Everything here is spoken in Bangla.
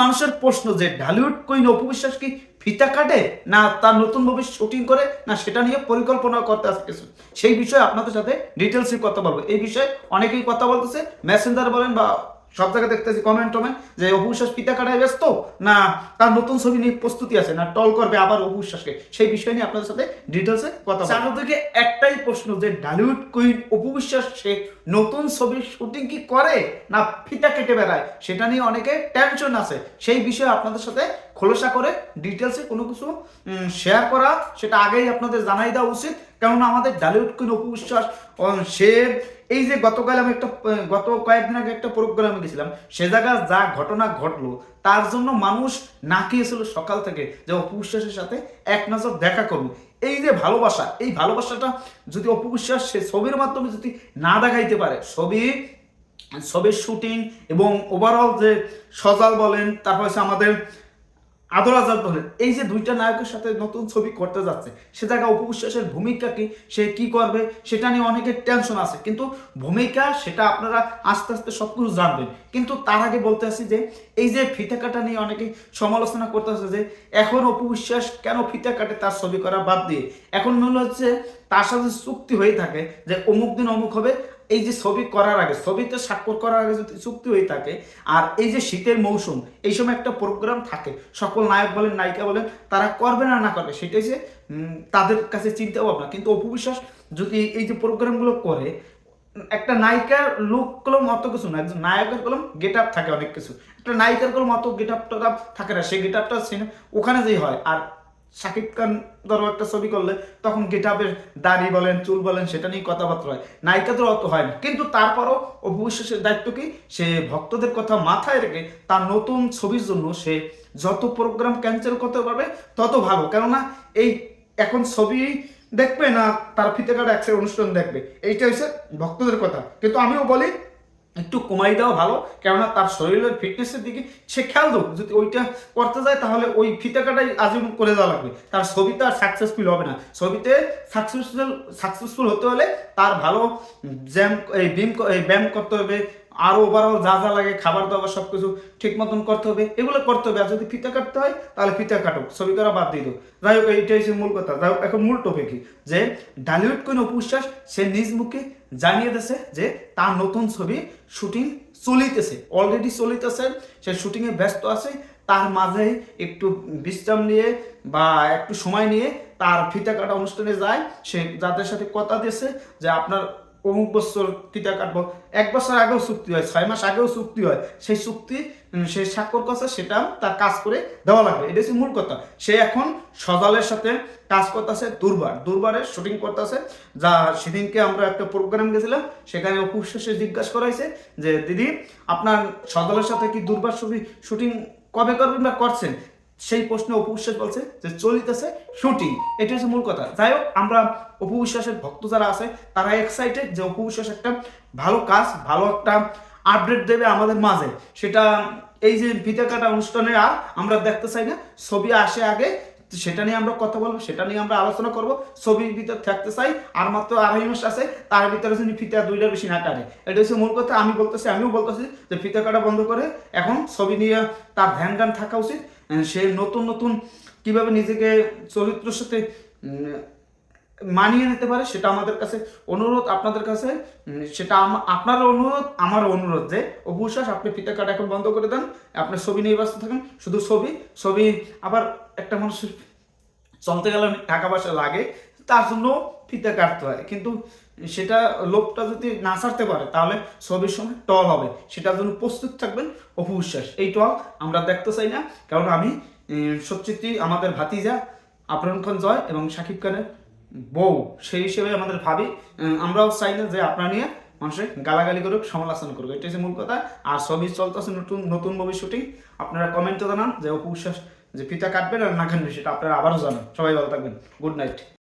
মানুষের প্রশ্ন যে, ঢালিউড কুইন অপবিশ্বাস কি ফিতা কাটে? না তার নতুন মুভি শুটিং করে? না সেটা নিয়ে পরিকল্পনা করতে আসতেছে সেই বিষয়ে আপনাদের সাথে ডিটেলসে কথা বলব। এই বিষয়ে অনেকেই কথা বলতেছে। মেসেঞ্জার বলেন বা সব জায়গায় দেখতেছি কমেন্ট টমেন্ট যে অপু বিশ্বাস পিতা কাটায় ব্যস্ত? না, তার নতুন ছবি নিয়ে প্রস্তুতি আছে, না টল করবে আবার অপু বিশ্বাসকে? সেই বিষয় নিয়ে আপনাদের সাথে ডিটেলসে কথা থেকে একটাই প্রশ্ন যে ডালিউড কুইন অপু বিশ্বাস, সে নতুন ছবির শুটিং কি করে? না ফিতা কেটে বেড়ায়? সেটা নিয়ে অনেকে টেনশন আছে। সেই বিষয়ে আপনাদের সাথে খোলসা করে ডিটেলসে কোনো কিছু শেয়ার করা, সেটা আগেই আপনাদের জানাই দেওয়া উচিত। কেননা আমাদের ডালিউড কুইন অপু বিশ্বাস সে এই যে গতকাল আমি একটা গত কয়েকদিন আগে একটা প্রোগ্রামে গেছিলাম, সে জায়গায় যা ঘটনা ঘটলো, তার জন্য মানুষ না খেয়েছিল সকাল থেকে, যে অপু বিশ্বাসের সাথে এক নজর দেখা করব এই যে ভালোবাসা, এই ভালোবাসাটা যদি অপু বিশ্বাস সে ছবির মাধ্যমে যদি না দেখাইতে পারে, ছবি, ছবির শুটিং এবং ওভারঅল যে সজাল বলেন, তারপর হচ্ছে আমাদের আদর আজাদ বলেন এই যে দুইটা নায়কের সাথে নতুন ছবি করতে যাচ্ছে, সে জায়গায় অপু বিশ্বাসের ভূমিকা কি? সে কি করবে? সেটা নিয়ে অনেকের টেনশন আছে। কিন্তু ভূমিকা, সেটা আপনারা আস্তে আস্তে সব কিছু জানবেন। কিন্তু তার আগে বলতে আসি যে, এই যে ফিতে কাটা নিয়ে অনেকে সমালোচনা করতে আছে যে, এখন অপু বিশ্বাস কেন ফিতে কাটে তার ছবি করা বাদ দিয়ে? এখন মনে হচ্ছে তার সাথে চুক্তি হয়ে থাকে যে অমুক দিন অমুক হবে এই যে ছবি করার আগে, ছবিতে স্বাক্ষর করার আগে যদি চুক্তি হয়ে থাকে, আর এই যে শীতের মৌসুম, এই সময় একটা প্রোগ্রাম থাকে, সকল নায়ক বলেন, নায়িকা বলেন, তারা করবে না না করবে, সেটাই যে তাদের কাছে চিন্তা ভাবনা কিন্তু অপু বিশ্বাস যদি এই যে প্রোগ্রামগুলো করে, একটা নায়িকার লুক কলম অত কিছু না, একজন নায়কের কলম গেট আপ থাকে অনেক কিছু। একটা নায়িকার কলম অত গেট আপ থাকে না সেই গেট আপটা ওখানে যেই হয়, আর শাকিব খান ধরো একটা ছবি করলে, তখন গেট আপের দাড়ি বলেন, চুল বলেন, সেটা নিয়ে কথাবার্তা হয়। নায়িকাদের অত হয় না। কিন্তু তারপরও অপু বিশ্বাসের দায়িত্ব কি? সে ভক্তদের কথা মাথায় রেখে তার নতুন ছবির জন্য সে যত প্রোগ্রাম ক্যান্সেল করতে পারবে, তত ভালো। কেননা এই এখন ছবি দেখবে না, তার ফিতে কাটা একসের অনুষ্ঠান দেখবে। এইটা হচ্ছে ভক্তদের কথা। কিন্তু আমিও বলি একটু কমাই দেওয়া ভালো, কেননা তার শরীরের ফিটনেসের দিকে সে খেয়াল দেব যদি ওইটা করতে যায় তাহলে ওই ফিতে কাটাই আজীবন করে দেওয়া লাগবে। তার ছবিতে আর সাকসেসফুল হবে না। ছবিতে সাকসেসফুল সাকসেসফুল হতে হলে তার ভালো জ্যাম, এই এই ব্যায়াম করতে হবে আরও ওভারঅল যা যা লাগে খাবার দাবার সব কিছু ঠিক মতন করতে হবে, এগুলো করতে হবে। আর যদি ফিতা কাটতে হয়, তাহলে ফিতা কাটো, ছবি করা বাদ দিয়ে দাও। যাই হোক, এইটাই হচ্ছে মূল কথা। যাই হোক, এখন মূল টপিক কি? যে ডালিউড কোন অপুশ্বাস সে নিজ মুখে জানিয়ে দিয়েছে যে তার নতুন ছবি শুটিং চলিতেছে অলরেডি চলিতেছে, সে শুটিংয়ে ব্যস্ত আছে, তার মাঝে একটু বিশ্রাম নিয়ে বা একটু সময় নিয়ে তার ফিতা কাটা অনুষ্ঠানে যায়। সে যাদের সাথে কথা দিয়েছে যে আপনার অমুক বছর ফিতা কাটবো? এক বছর আগেও চুক্তি হয়, ছয় মাস আগেও চুক্তি হয়। সেই চুক্তি সে স্বাক্ষর করছে, সেটা তার কাজ করে দেওয়া লাগবে। এটা হচ্ছে মূল কথা। সে এখন সজালের সাথে কাজ করতেছে দুর্বার। দুর্বারের শুটিং করতেছে। যা সেদিনকে আমরা একটা প্রোগ্রাম গেছিলাম, সেখানে অপুষ্য সে জিজ্ঞাসা করাইছে যে, দিদি, আপনার সজালের সাথে কি দুর্বার ছবি শুটিং কবে করবেন বা করছেন? সেই প্রশ্নে অপু বিশ্বাস বলছে যে চলিতেছে শুটিং। এটা হচ্ছে মূল কথা। যাই হোক, আমরা অপু বিশ্বাসের ভক্ত যারা আছে, তারা এক্সাইটেড যে অপু বিশ্বাস একটা ভালো কাজ, ভালো একটা আপডেট দেবে আমাদের মাঝে। সেটা এই যে ফিতে কাটা অনুষ্ঠানে আর আমরা দেখতে চাই না। ছবি আসে আগে, সেটা নিয়ে আমরা কথা বলব, সেটা নিয়ে আমরা আলোচনা করব। ছবির ভিতর থাকতে চাই, আর মাত্র আড়াই মাস আছে, তার ভিতরে যদি ফিতা দুইটার বেশি না কাটে। এটা হচ্ছে মূল কথা। আমি বলতেছি, আমিও বলতেছি যে ফিতা কাটা বন্ধ করে এখন ছবি নিয়ে তার ধ্যান জ্ঞান থাকা উচিত। সে নতুন নতুন কীভাবে নিজেকে চরিত্রের সাথে মানিয়ে নিতে পারে সেটা আমাদের কাছে অনুরোধ, আপনাদের কাছে সেটা আপনারও অনুরোধ, আমার অনুরোধ যে অবশ্বাস আপনি ফিতা কাটা এখন বন্ধ করে দেন আপনি ছবি নিয়ে ব্যস্ত থাকেন, শুধু ছবি ছবি আবার একটা মানুষের চলতে গেলে টাকা পয়সা লাগে, তার জন্য ফিতা কাটতে হয়। কিন্তু সেটা লোকটা যদি না ছাড়তে পারে, তাহলে ছবির সময় টল হবে। সেটার জন্য প্রস্তুত থাকবেন অপু বিশ্বাস। এই টল আমরা দেখতে চাই না, কারণ আমি সত্যি আমাদের ভাতিজা আফরান খান জয় এবং শাকিব খানের বউ, সেই হিসেবে আমাদের ভাবি। আমরাও চাই না যে আপনার নিয়ে মানুষের গালাগালি করুক, সমালোচনা করুক। এটাই হচ্ছে মূল কথা। আর ছবি চলতেছে নতুন নতুন মুভি শুটিং আপনারা কমেন্টে জানান যে অপু বিশ্বাস যে ফিতা কাটবেন আর না কাটবেন সেটা আপনারা আবারও জানান। সবাই ভালো থাকবেন। Good night